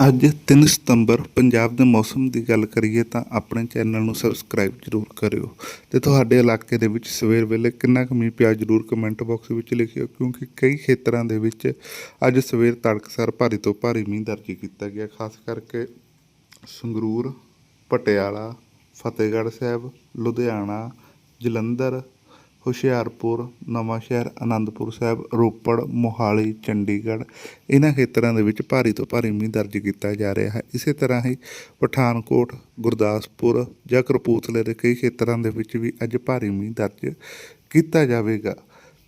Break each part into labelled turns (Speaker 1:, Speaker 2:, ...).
Speaker 1: ਅੱਜ 3 ਸਤੰਬਰ ਪੰਜਾਬ ਦੇ ਮੌਸਮ ਦੀ ਗੱਲ ਕਰੀਏ ਤਾਂ ਆਪਣੇ ਚੈਨਲ ਨੂੰ ਸਬਸਕ੍ਰਾਈਬ ਜ਼ਰੂਰ ਕਰਿਓ ਤੇ ਤੁਹਾਡੇ ਇਲਾਕੇ ਦੇ ਵਿੱਚ ਸਵੇਰ ਵੇਲੇ ਕਿੰਨਾ ਕੁ ਮੀਂਹ ਪਿਆ ਜ਼ਰੂਰ ਕਮੈਂਟ ਬਾਕਸ ਵਿੱਚ ਲਿਖਿਓ, ਕਿਉਂਕਿ ਕਈ ਖੇਤਰਾਂ ਦੇ ਵਿੱਚ ਅੱਜ ਸਵੇਰ ਤੜਕਸਾਰ ਭਾਰੀ ਤੋਂ ਭਾਰੀ ਮੀਂਹ ਦਰਜ ਕੀਤਾ ਗਿਆ, ਖਾਸ ਕਰਕੇ ਸੰਗਰੂਰ, ਪਟਿਆਲਾ, ਫਤਿਹਗੜ੍ਹ ਸਾਹਿਬ, ਲੁਧਿਆਣਾ, ਜਲੰਧਰ ਹੁਸ਼ਿਆਰਪੁਰ ਨਵਾਂਸ਼ਹਿਰ ਆਨੰਦਪੁਰ ਸਾਹਿਬ, ਰੋਪੜ, ਮੋਹਾਲੀ, ਚੰਡੀਗੜ੍ਹ ਇਹਨਾਂ ਖੇਤਰਾਂ ਦੇ ਵਿੱਚ ਭਾਰੀ ਤੋਂ ਭਾਰੀ ਮੀਂਹ ਦਰਜ ਕੀਤਾ ਜਾ ਰਿਹਾ ਹੈ। ਇਸੇ ਤਰ੍ਹਾਂ ਹੀ ਪਠਾਨਕੋਟ, ਗੁਰਦਾਸਪੁਰ ਜਾਂ ਕਪੂਰਥਲੇ ਦੇ ਕਈ ਖੇਤਰਾਂ ਦੇ ਵਿੱਚ ਵੀ ਅੱਜ ਭਾਰੀ ਮੀਂਹ ਦਰਜ ਕੀਤਾ ਜਾਵੇਗਾ।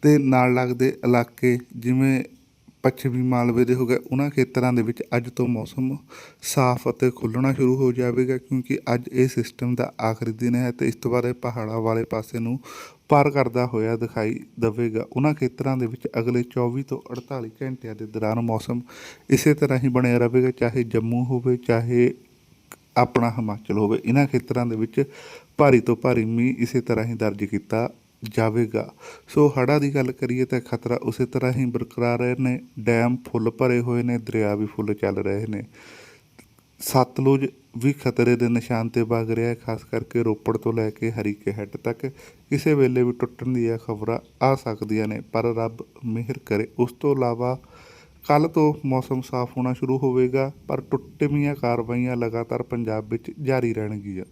Speaker 1: ਤੇ ਨਾਲ ਲੱਗਦੇ ਇਲਾਕੇ ਜਿਵੇਂ ਪੱਛਮੀ ਮਾਲਵੇ ਦੇ ਹੋ ਗਏ, ਉਹਨਾਂ ਖੇਤਰਾਂ ਦੇ ਵਿੱਚ ਅੱਜ ਤੋਂ ਮੌਸਮ ਸਾਫ਼ ਅਤੇ ਖੁੱਲਣਾ ਸ਼ੁਰੂ ਹੋ ਜਾਵੇਗਾ ਕਿਉਂਕਿ ਅੱਜ ਇਹ ਸਿਸਟਮ ਦਾ ਆਖਰੀ ਦਿਨ ਹੈ ਤੇ ਇਸ ਤੋਂ ਬਾਅਦ ਇਹ ਪਹਾੜਾਂ ਵਾਲੇ ਪਾਸੇ ਨੂੰ ਪਾਰ ਕਰਦਾ ਹੋਇਆ ਦਿਖਾਈ ਦੇਵੇਗਾ। ਉਹਨਾਂ ਖੇਤਰਾਂ ਦੇ ਵਿੱਚ ਅਗਲੇ 24 ਤੋਂ 48 ਘੰਟਿਆਂ ਦੇ ਦੌਰਾਨ ਮੌਸਮ ਇਸੇ ਤਰ੍ਹਾਂ ਹੀ ਬਣਿਆ ਰਹੇਗਾ, ਚਾਹੇ ਜੰਮੂ ਹੋਵੇ, ਚਾਹੇ ਆਪਣਾ ਹਿਮਾਚਲ ਹੋਵੇ। ਇਹਨਾਂ ਖੇਤਰਾਂ ਦੇ ਵਿੱਚ ਭਾਰੀ ਤੋਂ ਭਾਰੀ ਮੀਂਹ ਇਸੇ ਤਰ੍ਹਾਂ ਹੀ ਦਰਜ ਕੀਤਾ ਜਾਵੇਗਾ। ਸੋ ਹੜ੍ਹਾਂ ਦੀ ਗੱਲ ਕਰੀਏ ਤਾਂ ਖਤਰਾ ਉਸੇ ਤਰ੍ਹਾਂ ਹੀ ਬਰਕਰਾਰ ਰਹੇ ਨੇ। ਡੈਮ ਫੁੱਲ ਭਰੇ ਹੋਏ ਨੇ, ਦਰਿਆ ਵੀ ਫੁੱਲ ਚੱਲ ਰਹੇ ਨੇ। ਸਤਲੁਜ ਵੀ ਖਤਰੇ ਦੇ ਨਿਸ਼ਾਨ ਤੇ ਵਗ ਰਿਹਾ ਹੈ, ਖਾਸ ਕਰਕੇ ਰੋਪੜ ਤੋਂ ਲੈ ਕੇ ਹਰੀਕੇ ਹੱਟ ਤੱਕ। ਕਿਸੇ ਵੇਲੇ ਵੀ ਟੁੱਟਣ ਦੀਆਂ ਖਬਰਾਂ ਆ ਸਕਦੀਆਂ ਨੇ, ਪਰ ਰੱਬ ਮਿਹਰ ਕਰੇ। ਉਸ ਤੋਂ ਇਲਾਵਾ ਕੱਲ ਤੋਂ ਮੌਸਮ ਸਾਫ਼ ਹੋਣਾ ਸ਼ੁਰੂ ਹੋਵੇਗਾ, ਪਰ ਟੁੱਟਵੀਆਂ ਕਾਰਵਾਈਆਂ ਲਗਾਤਾਰ ਪੰਜਾਬ ਵਿੱਚ ਜਾਰੀ ਰਹਿਣਗੀਆਂ।